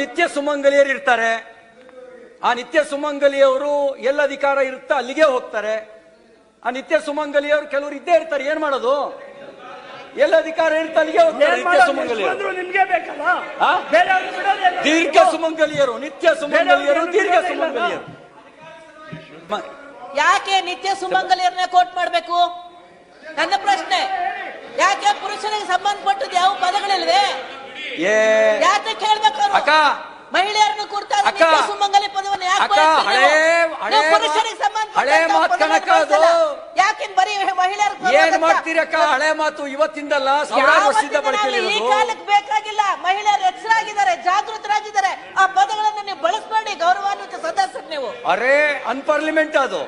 ನಿತ್ಯ ಸುಮಂಗಲಿಯರು ಇರ್ತಾರೆ. ಆ ನಿತ್ಯ ಸುಮಂಗಲಿಯವರು ಎಲ್ಲ ಅಧಿಕಾರ ಇರುತ್ತಾ ಅಲ್ಲಿಗೆ ಹೋಗ್ತಾರೆ. ಆ ನಿತ್ಯ ಸುಮಂಗಲಿಯವರು ಕೆಲವರು ಇದ್ದೇ ಇರ್ತಾರೆ. ಏನ್ ಮಾಡೋದು? ಎಲ್ಲ ಅಧಿಕಾರ ಇರುತ್ತೆ ಅಲ್ಲಿಗೆ ಹೋಗ್ತಾರೆ ನಿತ್ಯ? ಸುಮಂಗಲಿಯರು. ದೀರ್ಘ ಸುಮಂಗಲಿಯರು ನಿತ್ಯ ಸುಮಂಗಲಿಯರು ದೀರ್ಘ ಸುಮಂಗಲಿಯರು. ಯಾಕೆ ನಿತ್ಯ ಸುಮಂಗಲಿಯರನ್ನ ಕೋಟ್ ಮಾಡ್ಬೇಕು? ನನ್ನ ಪ್ರಶ್ನೆ. ಯಾಕೆ ಪುರುಷನಿಗೆ ಸಂಬಂಧಪಟ್ಟದ್ದು ಯಾವ ಪದಗಳಿಲ್ವೇ? ಏ. ಯಾಕೆ ಕೇಳ್ಬೇಕು ಅವ್ರು? ಅಕ್ಕ. ಮಹಿಳೆಯರನ್ನು ಕುರಿತಾದ ಅಕ್ಕ, ನಿತ್ಯ ಸುಮಂಗಲಿ ಪದವನ್ನು ಯಾಕೆ ಅಕ್ಕ, ಬಳಸ್ತೀರಿ ಹಳೇ- ನೀವು? ಹಳೇ ನೀವು ಮಾತ್- ಪುರುಷರಿಗೆ ಸಂಬಂಧಪಟ್ಟಂತ ಹಳೇ ಮಾತ್ ಪದವನ್ನು ಕಣಕ್ಕ ಅದು. ಬಳಸಲ್ಲ. ಯಾಕೆ ಬರೀ ಮಹಿಳೆಯರು ಏನ್ ಮಾಡ್ತೀರಿ ಅಕ್ಕ? ಹಳೆ ಮಾತು ಇವತ್ತಿಂದಲ್ಲ ಸಾವಿರಾರು ವರ್ಷದಿಂದ ಬಳಕೆಯಲ್ಲಿ ಈ ಕಾಲಕ್ಕೆ ಬೇಕಾಗಿಲ್ಲ. ಮಹಿಳೆಯರು ಎಚ್ಚರಾಗಿದ್ದಾರೆ ಜಾಗೃತರಾಗಿದ್ದಾರೆ. ಆ ಪದಗಳನ್ನು ನೀವು ಬಳಸಬೇಡಿ ಗೌರವಾನ್ವಿತ ಸದಸ್ಯರು ನೀವು. ಅರೆ ಅನ್ಪಾರ್ಲಿಮೆಂಟ್ ಅದು.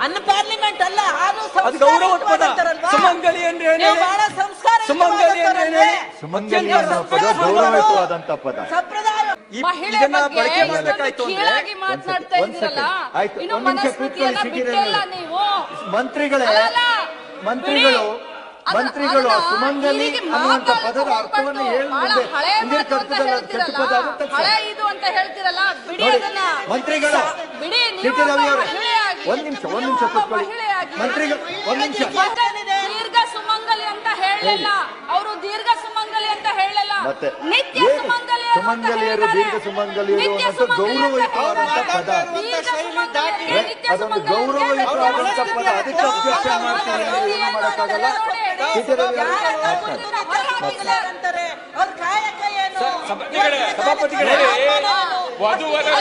ಅನ್ ಪಾರ್ಲಿಮೆಂಟ್ ಅಲ್ಲ ಅದು ಅದು ಗೌರವದ ಪದ. ಸುಮಂಗಲಿ ಅಂದ್ರೆ ಏನ್ ನೀವು ಬಹಳ ಸುಮಂಗಲಿ ಅಂದ್ರೆ ಏನ್? ಹೇಳಿ? ಸುಮಂಗಲಿ ಅನ್ನೋ ಪದ ಗೌರವಯುತವಾದಂತ ಪದ. ಮಹಿಳೆ ಬಗ್ಗೆ ಕೀಳಾಗಿ ಮಾತನಾಡ್ತಾ ಇದ್ದೀರಲ್ಲ? ಇನ್ನು ಮನಸ್ಥಿತಿಯನ್ನ ಬಿಟ್ಟಿಲ್ಲ. ನೀವು. ಮಂತ್ರಿಗಳೇ ಮಂತ್ರಿಗಳು ಮಂತ್ರಿಗಳು ಸುಮಂಗಲಿ ಅನ್ನುವಂತ ಪದದ ಅರ್ಥವನ್ನು ಹೇಳಿದ್ರೆ ಹಿಂದಿನ ಅಂತ ಕರ್ತದಲ್ಲಿ ಅದು ಕೆಟ್ಟ ಪದ ಆಗುತ್ತೆ ಹಳೆ ಇದು ಅಂತ ಹೇಳ್ತಿರಲ್ಲ? ಬಿಡಿ ಅದನ್ನ. ಮಂತ್ರಿಗಳು ಬಿಡಿ ನೀವು ಸಿಟಿ ರವಿ ಒಬ್ಬ ಒಂದ್ ನಿಮಿಷ ಒಂದ್ ನಿಮಿಷ ಕೂತ್ಕೊಳ್ಳಿ. ಮಂತ್ರಿಗಳು ಒಂದ್ ನಿಮಿಷ. ಸುಮಂಗಲಿ ಅಂತ ಹೇಳಲಿಲ್ಲ ಅವರು ದೀರ್ಘ ಸುಮಂಗಲಿ ಅಂತ ಹೇಳಲ್ಲ ಮತ್ತೆ ನಿತ್ಯ ಏನು? ಸುಮಂಗಲಿಯರು ಅಂತ ಸುಮಂಗಲಿಯರು, ಹೇಳಿದ್ದಾರೆ. ದೀರ್ಘ ಸುಮಂಗಲಿಯರು ನಿತ್ಯ ಅನ್ನೋದು ಸುಮಂಗಲಿ ಅಂತ ಗೌರವಯುತವಾದಂತ ಹೇಳಿದ್ದಾರೆ. ಪದ. ದೀರ್ಘ ಸುಮಂಗಲಿಯರಿಗೆ ನಿತ್ಯ ಅದೊಂದು ಗೌರವಯುತವಾದಂತ ವ್ಯತ್ಯಾಸ ಪದ ಅದಕ್ಕೆ ಅಬ್ಜೆಕ್ಷನ್ ಏನು ಮಾಡೋಕ್ಕಾಗಲ್ಲ ಅಂತಾರೆ ಅವ್ರ ಕಾಯಕ ಏನು ಸಭಾಪತಿಗಳೇ, ಇವತ್ತಿನ